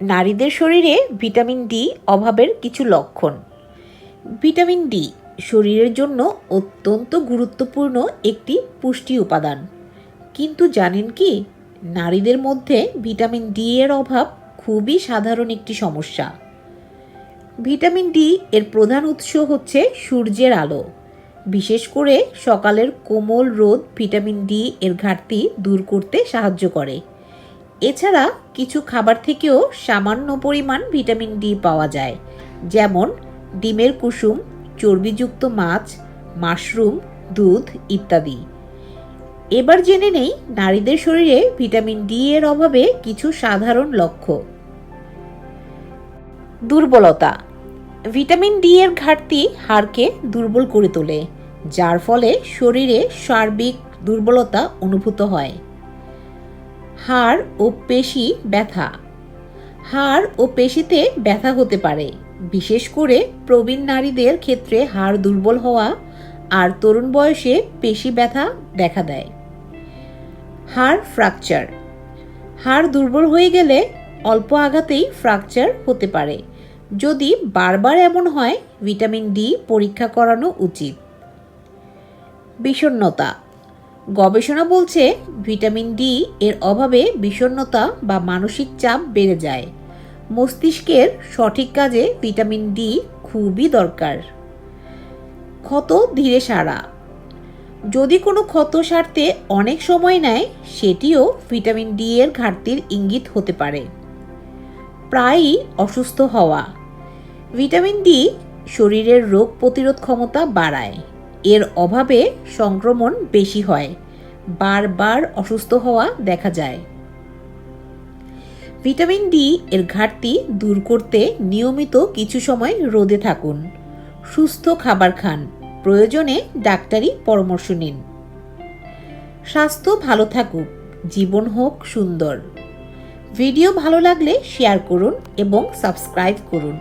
নারীদের শরীরে vitamin D অভাবের কিছু লক্ষণ। ভিটামিন ডি শরীরের জন্য অত্যন্ত গুরুত্বপূর্ণ একটি পুষ্টি উপাদান। কিন্তু জানেন কি? নারীদের মধ্যে ভিটামিন ডি এর অভাব খুবই সাধারণ একটি সমস্যা। ভিটামিন ডি এর প্রধান উৎস হচ্ছে সূর্যের আলো। বিশেষ করে সকালের কোমল রোদ ভিটামিন ডি এর ঘাটতি দূর করতে সাহায্য করে। এছাড়া কিছু খাবার থেকেও সামান্য পরিমাণ ভিটামিন ডি পাওয়া যায়, যেমন ডিমের কুসুম, চর্বিযুক্ত মাছ, মাশরুম, দুধ ইত্যাদি। এবার জেনে নেই নারীদের শরীরে ভিটামিন ডি এর অভাবে কিছু সাধারণ লক্ষ্য। দুর্বলতা। ভিটামিন ডি এর ঘাটতি হাড়কে দুর্বল করে তোলে, যার ফলে শরীরে সার্বিক দুর্বলতা অনুভূত হয়। হাড় ও পেশি ব্যথা। হাড় ও পেশিতে ব্যথা হতে পারে। বিশেষ করে প্রবীণ নারীদের ক্ষেত্রে হাড় দুর্বল হওয়া আর তরুণ বয়সে পেশি ব্যথা দেখা দেয়। হাড় ফ্র্যাকচার। হাড় দুর্বল হয়ে গেলে অল্প আঘাতেই ফ্র্যাকচার হতে পারে। যদি বারবার এমন হয়, ভিটামিন ডি পরীক্ষা করানো উচিত। বিষণ্ণতা। গবেষণা বলছে ভিটামিন ডি এর অভাবে বিষণ্ণতা বা মানসিক চাপ বেড়ে যায়। মস্তিষ্কের সঠিক কাজে ভিটামিন ডি খুবই দরকার। ক্ষত ধীরে সারা। যদি কোনো ক্ষত সারতে অনেক সময় নেয়, সেটিও ভিটামিন ডি এর ঘাটতির ইঙ্গিত হতে পারে। প্রায়ই অসুস্থ হওয়া। ভিটামিন ডি শরীরের রোগ প্রতিরোধ ক্ষমতা বাড়ায়। এর অভাবে সংক্রমণ বেশি হয়। বারবার অসুস্থ হওয়া দেখা যায়। ভিটামিন ডি এর ঘাটতি দূর করতে নিয়মিত কিছু সময় রোদে থাকুন। সুস্থ খাবার খান। প্রয়োজনে ডাক্তারি পরামর্শ নিন। স্বাস্থ্য ভালো থাকুক। জীবন হোক সুন্দর। ভিডিও ভালো লাগলে শেয়ার করুন এবং সাবস্ক্রাইব করুন।